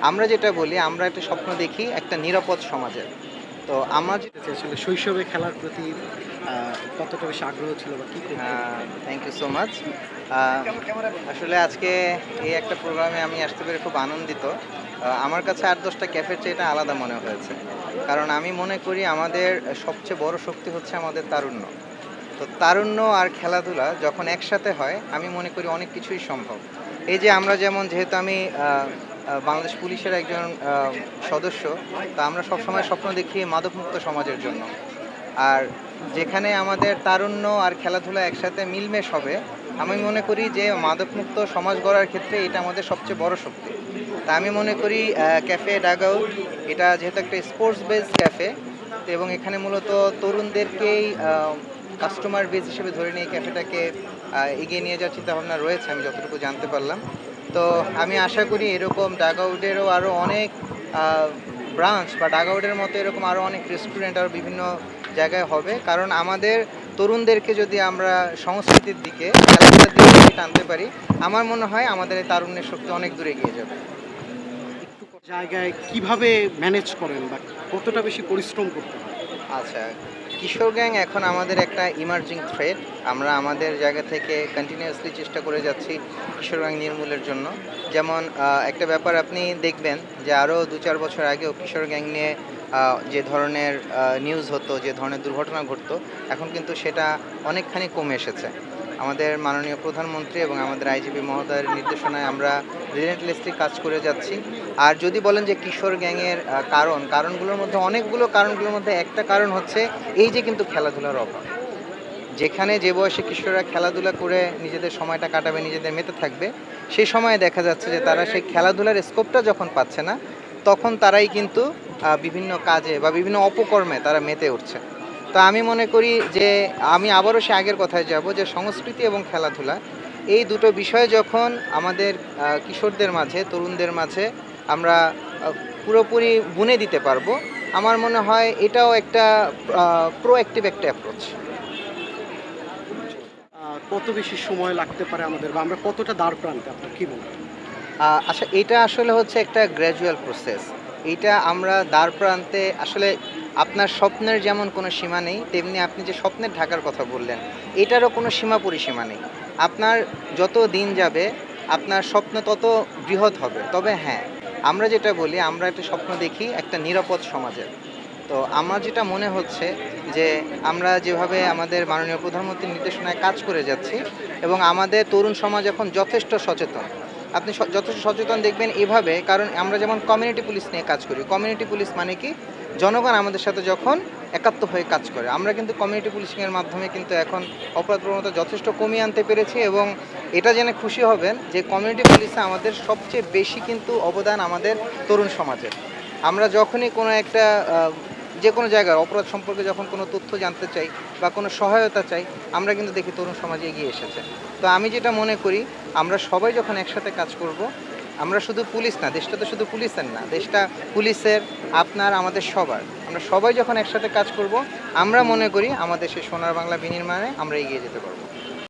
আমরা যেটা বলি আমরা একটা স্বপ্ন দেখি একটা নিরাপদ সমাজের। তো আমার যে- যে আসলে শৈশবে খেলার প্রতি কতটা বেশি আগ্রহ ছিল বা কি থ্যাংক ইউ সো মাচ আসলে আজকে এই একটা প্রোগ্রামে আমি আসতে পেরে খুব আনন্দিত। আমার কাছে আট দশটা ক্যাফের চেয়ে এটা আলাদা মনে হয়েছে। কারণ আমি মনে করি আমাদের সবচেয়ে বড় শক্তি হচ্ছে আমাদের তারুণ্য। তো তারুণ্য আর খেলাধুলা যখন একসাথে হয় আমি মনে করি অনেক কিছুই সম্ভব। এই যে আমরা যেমন যেহেতু আমি বাংলাদেশ পুলিশের একজন সদস্য। তা আমরা সবসময় স্বপ্ন দেখি মাদকমুক্ত সমাজের জন্য। আর যেখানে আমাদের তারুণ্য আর খেলাধুলা একসাথে মিলমেশ হবে, আমি মনে করি যে মাদকমুক্ত সমাজ গড়ার ক্ষেত্রে এটা আমাদের সবচেয়ে বড় শক্তি। তা আমি মনে করি ক্যাফে ডাগআউট, এটা যেহেতু একটা স্পোর্টস বেস ক্যাফে, এবং এখানে মূলত তরুণদেরকেই কাস্টমার বেস হিসেবে ধরে নিয়ে ক্যাফেটাকে এগিয়ে নিয়ে যাওয়ার চিন্তাভাবনা রয়েছে, আমি যতটুকু জানতে পারলাম। তো আমি আশা করি এরকম ডাগআউটেরও আরও অনেক ব্রাঞ্চ বা ডাগআউটের মতো এরকম আরও অনেক রেস্টুরেন্ট আরও বিভিন্ন জায়গায় হবে। কারণ আমাদের তরুণদেরকে যদি আমরা সংস্কৃতির দিকে খেলাধুলার দিকে যদি টানতে পারি আমার মনে হয় আমাদের এই তারুণ্যের শক্তি অনেক দূরে এগিয়ে যাবে। একটু জায়গায় কীভাবে ম্যানেজ করেন বা কতটা বেশি পরিশ্রম করতে হয়? আচ্ছা। কিশোর গ্যাং এখন আমাদের একটা ইমার্জিং থ্রেড আমরা আমাদের জায়গা থেকে কন্টিনিউয়াসলি চেষ্টা করে যাচ্ছি কিশোর গ্যাং নির্মূলের জন্য। যেমন একটা ব্যাপার আপনি দেখবেন যে আরও দু চার বছর আগেও কিশোর গ্যাং নিয়ে যে ধরনের নিউজ হতো, যে ধরনের দুর্ঘটনা ঘটতো, এখন কিন্তু সেটা অনেকখানি কমে এসেছে। আমাদের মাননীয় প্রধানমন্ত্রী এবং আমাদের আইজিপি মহোদয়ের নির্দেশনায় আমরা রিলেন্টলেসলি কাজ করে যাচ্ছি। আর যদি বলেন যে কিশোর গ্যাংয়ের কারণ, কারণগুলোর মধ্যে অনেকগুলো কারণগুলোর মধ্যে একটা কারণ হচ্ছে এই যে কিন্তু খেলাধুলার অভাব। যেখানে যে বয়সে কিশোররা খেলাধুলা করে নিজেদের সময়টা কাটাবে, নিজেদের মেতে থাকবে সেই সময়ে দেখা যাচ্ছে যে তারা সেই খেলাধুলার স্কোপটা যখন পাচ্ছে না, তখন তারাই কিন্তু বিভিন্ন কাজে বা বিভিন্ন অপকর্মে তারা মেতে উঠছে। তো আমি মনে করি যে আমি আবারও সে আগের কথায় যাব যে সংস্কৃতি এবং খেলাধুলা এই দুটো বিষয় যখন আমাদের কিশোরদের মাঝে তরুণদের মাঝে আমরা পুরোপুরি বুনে দিতে পারব আমার মনে হয় এটাও একটা প্রোঅ্যাক্টিভ একটা অ্যাপ্রোচ কত বেশি সময় লাগতে পারে আমাদের বা আমরা কতটা দাঁড় প্রান্তে আপনার কী বলবেন আচ্ছা এটা আসলে হচ্ছে একটা গ্র্যাজুয়াল প্রসেস এটা আমরা দ্বার প্রান্তে আসলে আপনার স্বপ্নের যেমন কোনো সীমা নেই, তেমনি আপনি যে স্বপ্নের ঢাকার কথা বললেন, এটারও কোনো সীমা পরিসীমা নেই। আপনার যত দিন যাবে, আপনার স্বপ্ন তত বৃহৎ হবে। তবে হ্যাঁ আমরা যেটা বলি, আমরা একটা স্বপ্ন দেখি একটা নিরাপদ সমাজের তো আমার যেটা মনে হচ্ছে যে, আমরা যেভাবে আমাদের মাননীয় প্রধানমন্ত্রীর নির্দেশনায় কাজ করে যাচ্ছি এবং আমাদের তরুণ সমাজ এখন যথেষ্ট সচেতন। আপনি যথেষ্ট সচেতন দেখবেন এভাবে, কারণ আমরা যেমন কমিউনিটি পুলিশ নিয়ে কাজ করি। কমিউনিটি পুলিশ মানে কি? জনগণ আমাদের সাথে যখন একাত্ম হয়ে কাজ করে। আমরা কিন্তু কমিউনিটি পুলিশিংয়ের মাধ্যমে কিন্তু এখন অপরাধ প্রবণতা যথেষ্ট কমিয়ে আনতে পেরেছি এবং এটা জেনে খুশি হবেন যে কমিউনিটি পুলিশে আমাদের সবচেয়ে বেশি কিন্তু অবদান আমাদের তরুণ সমাজের। আমরা যখনই কোনো একটা যে কোনো জায়গার অপরাধ সম্পর্কে যখন কোনো তথ্য জানতে চাই বা কোনো সহায়তা চাই, আমরা কিন্তু দেখি তরুণ সমাজে এগিয়ে এসেছে। তো আমি যেটা মনে করি আমরা সবাই যখন একসাথে কাজ করব, আমরা শুধু পুলিশ না, দেশটা তো শুধু পুলিশের না, দেশটা পুলিশের, আপনার, আমাদের সবার। আমরা সবাই যখন একসাথে কাজ করব, আমরা মনে করি আমাদের সেই সোনার বাংলা বিনির্মাণে আমরা এগিয়ে যেতে পারব।